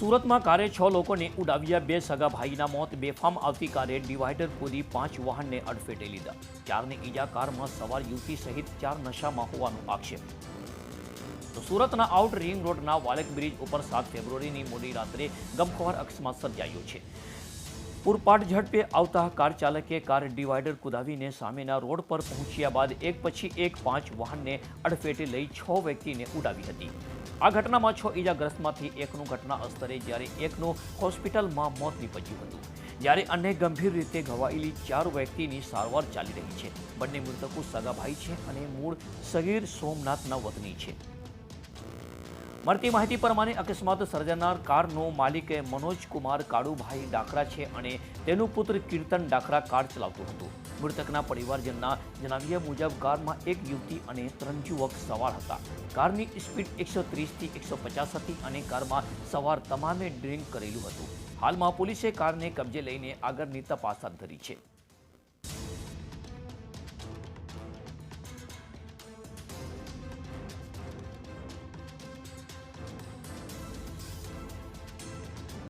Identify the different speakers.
Speaker 1: સુરતમાં કારે છ લોકોને ઉડાવ્યા, બે સગા ભાઈના મોત બેફામ આવતી કારે ડિવાઈડર કૂદી પાંચ વાહનને અડફેટે લીધા. ચારને ઈજા કારમાં સવાર યુવતી સહિત ચાર નશામાં હોવાનો આક્ષેપ. તો સુરતના આઉટ રિંગ રોડના વાલેક બ્રિજ ઉપર સાત ફેબ્રુઆરીની મોડી રાત્રે ગમખવાર અકસ્માત સર્જાયો છે. પૂરપાટ ઝડપે આવતા કાર ચાલકે કાર ડિવાઈડર કુદાવીને સામેના રોડ પર પહોંચ્યા બાદ એક પછી એક પાંચ વાહનને અડફેટે લઈ છ વ્યક્તિને ઉડાવી હતી. આ ઘટનામાં છ ઈજાગ્રસ્તમાંથી એકનું ઘટના અસ્તરે જ્યારે એકનું હોસ્પિટલમાં મોત નીપજ્યું હતું. જ્યારે અન્ય ગંભીર રીતે ઘવાયેલી ચાર વ્યક્તિની સારવાર ચાલી રહી છે. બંને મૃતકો સગાભાઈ છે અને મૂળ સગીર સોમનાથના વતની છે. મળતી માહિતી પ્રમાણે અકસ્માત સર્જનાર કારનો માલિક મનોજ કુમાર કાળુભાઈ ડાકરા છે અને તેનું પુત્ર કીર્તન ડાકરા કાર ચલાવતું હતું. મૃતકના પરિવારજનના જણાવ્યા મુજબ કારમાં એક યુવતી અને ત્રણ યુવક સવાર હતા. કારની સ્પીડ એકસો ત્રીસથી એકસો પચાસ હતી અને કારમાં સવાર તમામે ડ્રિંક કરેલું હતું. હાલમાં પોલીસે કારને કબજે લઈને આગળની તપાસ હાથ ધરી છે.